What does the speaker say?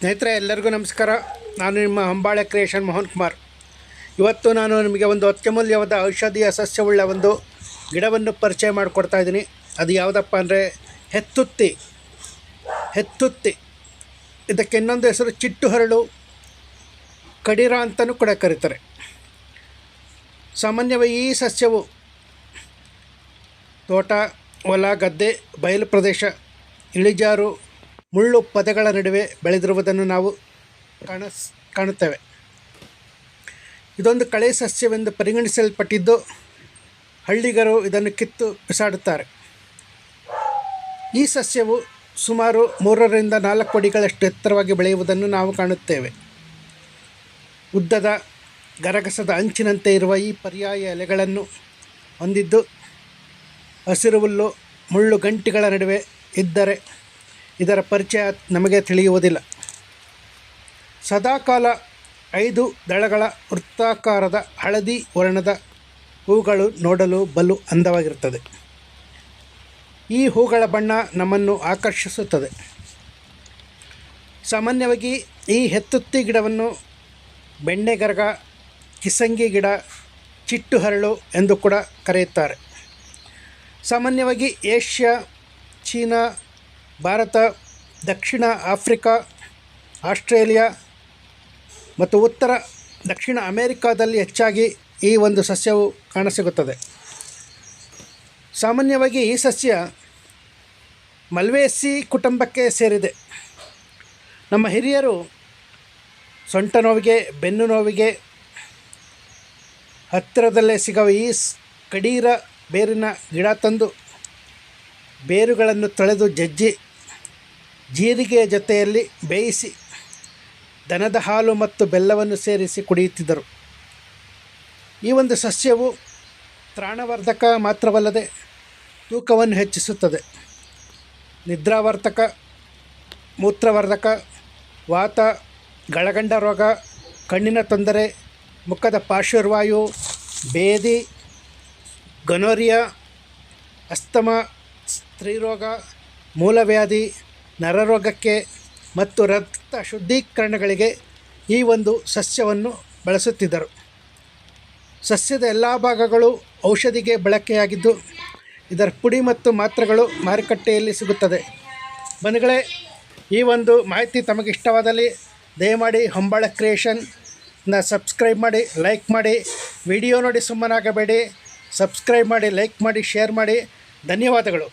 ಸ್ನೇಹಿತರೆ, ಎಲ್ಲರಿಗೂ ನಮಸ್ಕಾರ. ನಾನು ನಿಮ್ಮ ಹಂಬಾಳೆ ಕ್ರಿಯೇಷನ್ ಮೋಹನ್ ಕುಮಾರ್. ಇವತ್ತು ನಾನು ನಿಮಗೆ ಒಂದು ಅತ್ಯಮೂಲ್ಯವಾದ ಔಷಧೀಯ ಸಸ್ಯವುಳ್ಳ ಒಂದು ಗಿಡವನ್ನು ಪರಿಚಯ ಮಾಡಿಕೊಡ್ತಾ ಇದ್ದೀನಿ. ಅದು ಯಾವುದಪ್ಪ ಅಂದರೆ ಹೆತ್ತುತ್ತಿ. ಹೆತ್ತುತ್ತಿ. ಇದಕ್ಕೆ ಇನ್ನೊಂದು ಹೆಸರು ಚಿಟ್ಟು ಹರಳು ಕಡಿರ ಅಂತಲೂ ಕೂಡ ಕರೀತಾರೆ. ಸಾಮಾನ್ಯವಾಗಿ ಈ ಸಸ್ಯವು ತೋಟ, ಹೊಲ, ಗದ್ದೆ, ಬಯಲು ಪ್ರದೇಶ, ಇಳಿಜಾರು ಮುಳ್ಳು ಪದಗಳ ನಡುವೆ ಬೆಳೆದಿರುವುದನ್ನು ನಾವು ಕಾಣಸ್ ಕಾಣುತ್ತೇವೆ. ಇದೊಂದು ಕಳೆ ಸಸ್ಯವೆಂದು ಪರಿಗಣಿಸಲ್ಪಟ್ಟಿದ್ದು ಹಳ್ಳಿಗರು ಇದನ್ನು ಕಿತ್ತು ಬಿಸಾಡುತ್ತಾರೆ. ಈ ಸಸ್ಯವು ಸುಮಾರು ಮೂರರಿಂದ ನಾಲ್ಕು ಅಡಿಗಳಷ್ಟು ಎತ್ತರವಾಗಿ ಬೆಳೆಯುವುದನ್ನು ನಾವು ಕಾಣುತ್ತೇವೆ. ಉದ್ದದ ಗರಗಸದ ಅಂಚಿನಂತೆ ಇರುವ ಈ ಪರ್ಯಾಯ ಎಲೆಗಳನ್ನು ಹೊಂದಿದ್ದು ಹಸಿರು ಹುಲ್ಲು, ಮುಳ್ಳು ಗಂಟಿಗಳ ನಡುವೆ ಇದ್ದರೆ ಇದರ ಪರಿಚಯ ನಮಗೆ ತಿಳಿಯುವುದಿಲ್ಲ. ಸದಾಕಾಲ ಐದು ದಳಗಳ ವೃತ್ತಾಕಾರದ ಹಳದಿ ವರ್ಣದ ಹೂಗಳು ನೋಡಲು ಬಲು ಅಂದವಾಗಿರುತ್ತದೆ. ಈ ಹೂಗಳ ಬಣ್ಣ ನಮ್ಮನ್ನು ಆಕರ್ಷಿಸುತ್ತದೆ. ಸಾಮಾನ್ಯವಾಗಿ ಈ ಹೆತ್ತುತ್ತಿ ಗಿಡವನ್ನು ಬೆಣ್ಣೆಗರಗ, ಕಿಸಂಗಿ ಗಿಡ ಚಿಟ್ಟು ಹರಳು ಎಂದು ಕೂಡ ಕರೆಯುತ್ತಾರೆ. ಸಾಮಾನ್ಯವಾಗಿ ಏಷ್ಯಾ, ಚೀನಾ ಭಾರತ, ದಕ್ಷಿಣ ಆಫ್ರಿಕಾ, ಆಸ್ಟ್ರೇಲಿಯಾ ಮತ್ತು ಉತ್ತರ ದಕ್ಷಿಣ ಅಮೇರಿಕಾದಲ್ಲಿ ಹೆಚ್ಚಾಗಿ ಈ ಒಂದು ಸಸ್ಯವು ಕಾಣಸಿಗುತ್ತದೆ. ಸಾಮಾನ್ಯವಾಗಿ ಈ ಸಸ್ಯ ಮಲ್ವೇಸಿ ಕುಟುಂಬಕ್ಕೆ ಸೇರಿದೆ. ನಮ್ಮ ಹಿರಿಯರು ಸೊಂಟ ನೋವಿಗೆ, ಬೆನ್ನು ನೋವಿಗೆ ಹತ್ತಿರದಲ್ಲೇ ಸಿಗುವ ಈ ಕಡೀರ ಬೇರಿನ ಗಿಡ ತಂದು ಬೇರುಗಳನ್ನು ತೊಳೆದು ಜಜ್ಜಿ ಜೀರಿಗೆಯ ಜೊತೆಯಲ್ಲಿ ಬೇಯಿಸಿ ದನದ ಹಾಲು ಮತ್ತು ಬೆಲ್ಲವನ್ನು ಸೇರಿಸಿ ಕುಡಿಯುತ್ತಿದ್ದರು. ಈ ಒಂದು ಸಸ್ಯವು ತ್ರಾಣವರ್ಧಕ ಮಾತ್ರವಲ್ಲದೆ ತೂಕವನ್ನು ಹೆಚ್ಚಿಸುತ್ತದೆ. ನಿದ್ರಾವರ್ತಕ ಮೂತ್ರವರ್ಧಕ, ವಾತ, ಗಳಗಂಡ ರೋಗ, ಕಣ್ಣಿನ ತೊಂದರೆ, ಮುಖದ ಪಾರ್ಶ್ವವಾಯು, ಬೇದಿ, ಗನೋರಿಯಾ, ಅಸ್ತಮ, ಸ್ತ್ರೀರೋಗ, ಮೂಲವ್ಯಾಧಿ ನರರೋಗಕ್ಕೆ ಮತ್ತು ರಕ್ತ ಶುದ್ಧೀಕರಣಗಳಿಗೆ ಈ ಒಂದು ಸಸ್ಯವನ್ನು ಬಳಸುತ್ತಿದ್ದರು. ಸಸ್ಯದ ಎಲ್ಲ ಭಾಗಗಳು ಔಷಧಿಗೆ ಬಳಕೆಯಾಗಿದ್ದು, ಇದರ ಪುಡಿ ಮತ್ತು ಮಾತ್ರೆಗಳು ಮಾರುಕಟ್ಟೆಯಲ್ಲಿ ಸಿಗುತ್ತದೆ. ಬಂಧುಗಳೇ, ಈ ಒಂದು ಮಾಹಿತಿ ತಮಗೆ ಇಷ್ಟವಾದಲ್ಲಿ ದಯಮಾಡಿ ಹೊಂಬಾಳ ಕ್ರಿಯೇಷನ್ನ ಸಬ್ಸ್ಕ್ರೈಬ್ ಮಾಡಿ, ಲೈಕ್ ಮಾಡಿ, ವಿಡಿಯೋ ನೋಡಿ ಸುಮ್ಮನಾಗಬೇಡಿ, ಸಬ್ಸ್ಕ್ರೈಬ್ ಮಾಡಿ, ಲೈಕ್ ಮಾಡಿ, ಶೇರ್ ಮಾಡಿ. ಧನ್ಯವಾದಗಳು.